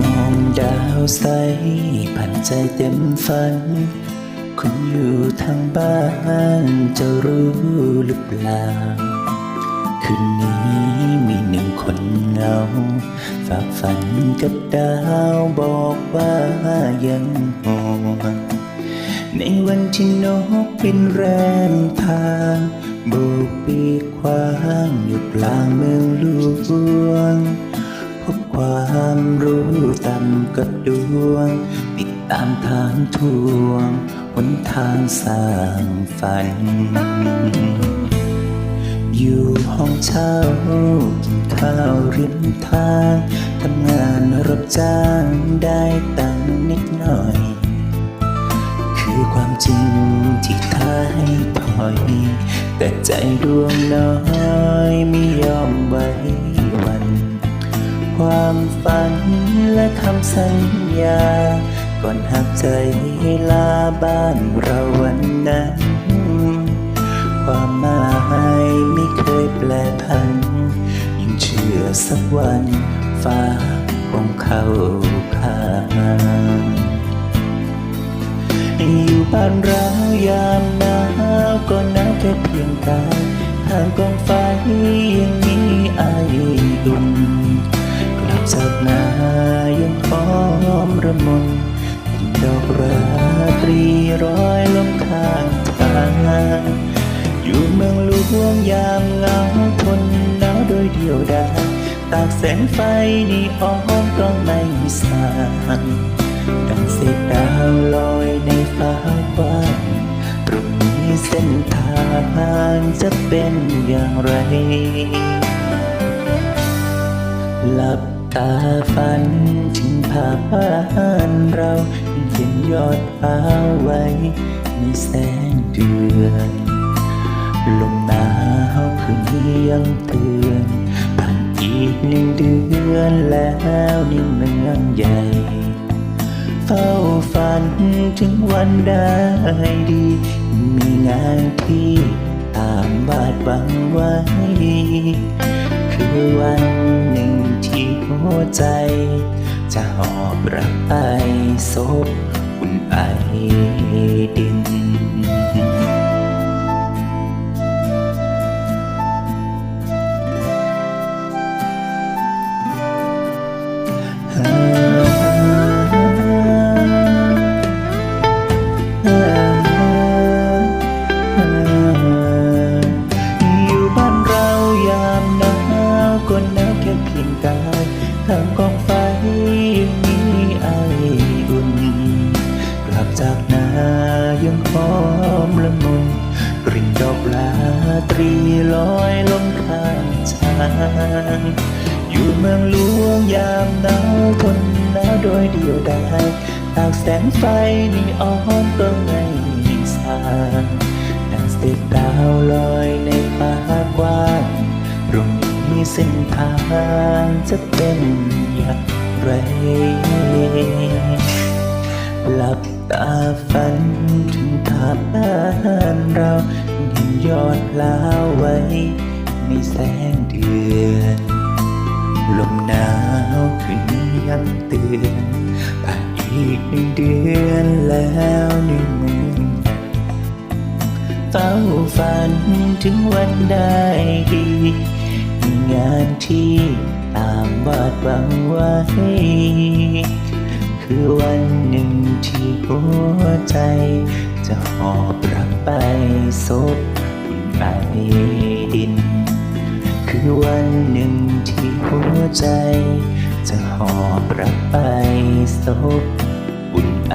มองดาวใสผ่านใจเต็มฝันคุณอยู่ทางบ้านจะรู้หรือเปล่า คืนนี้มีหนึ่งคนเงาฝากฝันกับดาวบอกว่ายังห่วงในวันที่นกบินแรมทางโบกปีกคว้างอยู่กลางเมืองหลว กับดวง ติดตามทางทวงหนทางสร้างฝัน อยู่ห้องเช่ากินข้าวริมทางทำงานรับจ้างได้ตังนิดหน่อย คือความจริงที่ท้ายถอย แต่ใจดวงน้อย สัญญาก่อนหักใจลาบ้านเราวันนั้น ความหมายไม่เคยแปลพัน ยิ่งเชื่อสักวันฟ้าคงเข้าข้างอยู่บ้านเรายามหนาวก็หนาวแค่เพียงกายทางกองไฟยังมีไออุ่น จากนายังหอมระมนกลิ่นดอกราตรีร้อยลงข้างทางอยู่เมืองหลวงยามเหงาทนหนาวโดยเดียวดายตากแสงไฟนีออนก็ไม่สางดังเศษดาวลอยในฟ้าว้างตรงนี้เส้นทางจะเป็นอย่างไรหลับ ตาฝันถึงภาพบ้านเราเห็นยอดฟ้าไว้ในแสงเดือนลมหนาวคืนนี้ยังเตือนผ่านอีกหนึ่งเดือนแล้วในเมืองใหญ่ เฝ้าฝันถึงวันได้ดี มีงานที่ตามบาดบังไว้ คือวันหนึ่งที่ ใจ จะหอบรักไปซบอุ่นไอดิน อมละมุนกลิ่นดอกลาตรีลอยลงข้างทางอยู่เมืองหลวงยามหนาวคนหนาวโดยเดียวดายตากแสงไฟนีออนก็ไม่สางดังเศษดาวลอยในฟ้ากว้างตรงนี้เส้นทางจะเป็นอย่างไร หลับตาฝันถึงภาพบ้านเราเห็นยอดพลาวไว้ในแสงเดือนลมหนาวคืนนี้ย้ำเตือนผ่านอีกหนึ่งเดือนแล้วในเมืองเฝ้าฝันถึงวันได้ดีมีงานที่ตามวาดหวังไว้ คือวันหนึ่งที่หัวใจ จะหอบรักไปศพอุ่นไปดิน คือวันหนึ่งที่หัวใจ จะหอบรักไปสบอุ่นไอ